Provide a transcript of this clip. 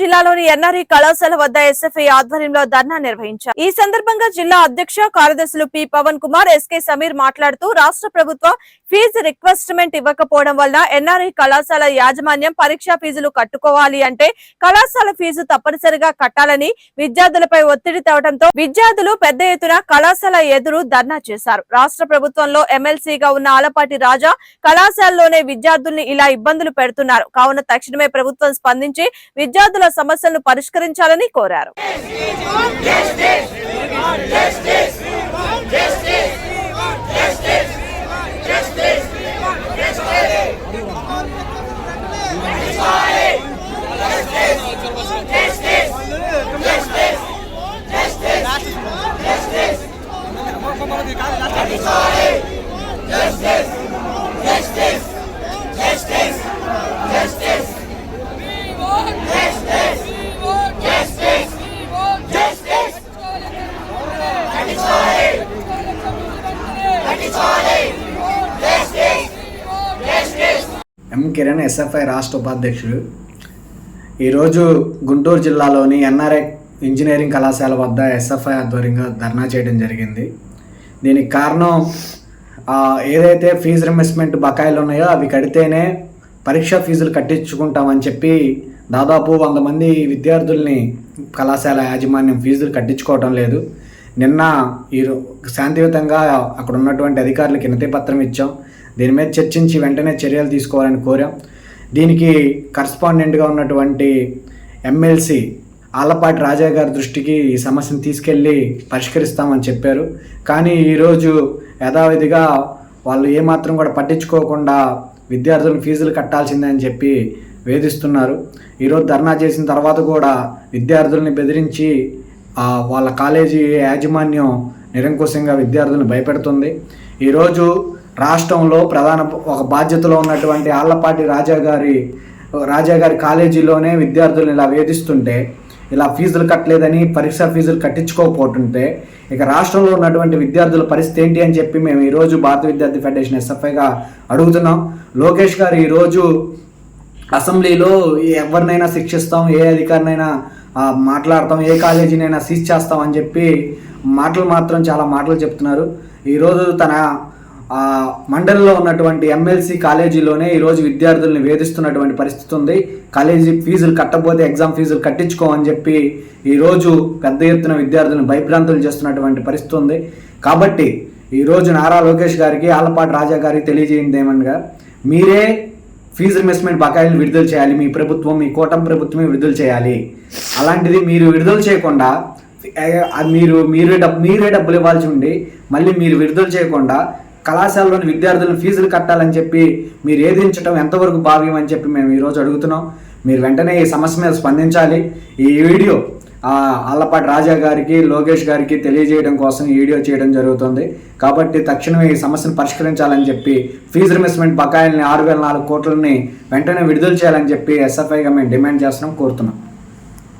జిల్లాలోని ఎన్ఆర్ఈ కళాశాల వద్ద ఎస్ఎఫ్ఐ ఆధ్వర్యంలో ధర్నా నిర్వహించారు. ఈ సందర్భంగా జిల్లా అధ్యక్ష కార్యదర్శులు పి పవన్ కుమార్ ఎస్కే సమీర్ మాట్లాడుతూ రాష్ట్ర ప్రభుత్వ ఫీజు రిక్వెస్ట్మెంట్ ఇవ్వకపోవడం వల్ల ఎన్ఆర్ఐ కళాశాల యాజమాన్యం పరీక్షా ఫీజులు కట్టుకోవాలి అంటే కళాశాల ఫీజు తప్పనిసరిగా కట్టాలని విద్యార్థులపై ఒత్తిడి తేవడంతో విద్యార్థులు పెద్ద ఎత్తున కళాశాల ఎదురు ధర్నా చేశారు. రాష్ట్ర ప్రభుత్వంలో ఎమ్మెల్సీగా ఉన్న ఆలపాటి రాజా కళాశాలలోనే విద్యార్థుల్ని ఇలా ఇబ్బందులు పెడుతున్నారు. కావున తక్షణమే ప్రభుత్వం స్పందించి విద్యార్థుల సమస్యలను పరిష్కరించాలని కోరారు. ఎం కిరణ్ ఎస్ఎఫ్ఐ రాష్ట్ర ఉపాధ్యక్షుడు. ఈరోజు గుంటూరు జిల్లాలోని ఎన్ఆర్ఐ ఇంజనీరింగ్ కళాశాల వద్ద ఎస్ఎఫ్ఐ ఆధ్వర్యంగా ధర్నా చేయడం జరిగింది. దీనికి కారణం ఏదైతే ఫీజు రిమెస్మెంట్ బకాయిలు ఉన్నాయో అవి కడితేనే పరీక్ష ఫీజులు కట్టించుకుంటామని చెప్పి దాదాపు వంద మంది విద్యార్థుల్ని కళాశాల యాజమాన్యం ఫీజులు కట్టించుకోవటం లేదు. నిన్న ఈ శాంతియుతంగా అక్కడ ఉన్నటువంటి అధికారులకు వినతి పత్రం ఇచ్చాం. దీని మీద చర్చించి వెంటనే చర్యలు తీసుకోవాలని కోరాం. దీనికి కరస్పాండెంట్గా ఉన్నటువంటి ఎమ్మెల్సీ ఆలపాటి రాజా గారి దృష్టికి ఈ సమస్యను తీసుకెళ్ళి పరిష్కరిస్తామని చెప్పారు. కానీ ఈరోజు యథావిధిగా వాళ్ళు ఏమాత్రం కూడా పట్టించుకోకుండా విద్యార్థులను ఫీజులు కట్టాల్సిందే అని చెప్పి వేధిస్తున్నారు. ఈరోజు ధర్నా చేసిన తర్వాత కూడా విద్యార్థుల్ని బెదిరించి వాళ్ళ కాలేజీ యాజమాన్యం నిరంకుశంగా విద్యార్థులను భయపెడుతుంది. ఈరోజు రాష్ట్రంలో ప్రధాన ఒక బాధ్యతలో ఉన్నటువంటి ఆళ్ళపాటి రాజా గారి రాజా గారి కాలేజీలోనే విద్యార్థులను ఇలా వేధిస్తుంటే ఇలా ఫీజులు కట్టలేదని పరీక్ష ఫీజులు కట్టించుకోకపోతుంటే ఇక రాష్ట్రంలో ఉన్నటువంటి విద్యార్థుల పరిస్థితి ఏంటి అని చెప్పి మేము ఈరోజు భారత విద్యార్థి ఫెడరేషన్ ఎస్ఎఫ్ఐగా అడుగుతున్నాం. లోకేష్ గారు ఈరోజు అసెంబ్లీలో ఎవరినైనా శిక్షిస్తాం ఏ అధికారినైనా మాట్లాడతాం ఏ కాలేజీనైనా సీజ్ చేస్తాం అని చెప్పి మాటలు మాత్రం చాలా మాటలు చెప్తున్నారు. ఈరోజు తన మండలంలో ఉన్నటువంటి ఎమ్మెల్సీ కాలేజీలోనే ఈరోజు విద్యార్థుల్ని వేధిస్తున్నటువంటి పరిస్థితి ఉంది. కాలేజీ ఫీజులు కట్టకపోతే ఎగ్జామ్ ఫీజులు కట్టించుకోమని చెప్పి ఈరోజు పెద్ద ఎత్తున విద్యార్థులను భయభ్రాంతులు చేస్తున్నటువంటి పరిస్థితి ఉంది. కాబట్టి ఈరోజు నారా లోకేష్ గారికి ఆలపాటి రాజా గారికి తెలియజేయండి ఏమనగా మీరే ఫీజు రిమెస్మెంట్ బకాయిలు విడుదల చేయాలి. మీ ప్రభుత్వం మీ కూటమి ప్రభుత్వమే విడుదల చేయాలి. అలాంటిది మీరు విడుదల చేయకుండా అది మీరు మీరే డబ్బు మీరే డబ్బులు ఇవ్వాల్సి ఉండి మళ్ళీ మీరు విడుదల చేయకుండా కళాశాలలోని విద్యార్థులను ఫీజులు కట్టాలని చెప్పి మీరు ఏదించడం ఎంతవరకు భావ్యం అని చెప్పి మేము ఈరోజు అడుగుతున్నాం. మీరు వెంటనే ఈ సమస్య మీద స్పందించాలి. ఈ వీడియో అల్లపాటి రాజా గారికి లోకేష్ గారికి తెలియజేయడం కోసం ఈ వీడియో చేయడం జరుగుతుంది. కాబట్టి తక్షణమే ఈ సమస్యను పరిష్కరించాలని చెప్పి ఫీజు రిమెస్మెంట్ బకాయిల్ని ఆరు వేల నాలుగు కోట్లని వెంటనే విడుదల చేయాలని చెప్పి ఎస్ఎఫ్ఐగా మేము డిమాండ్ చేస్తున్నాం కోరుతున్నాం.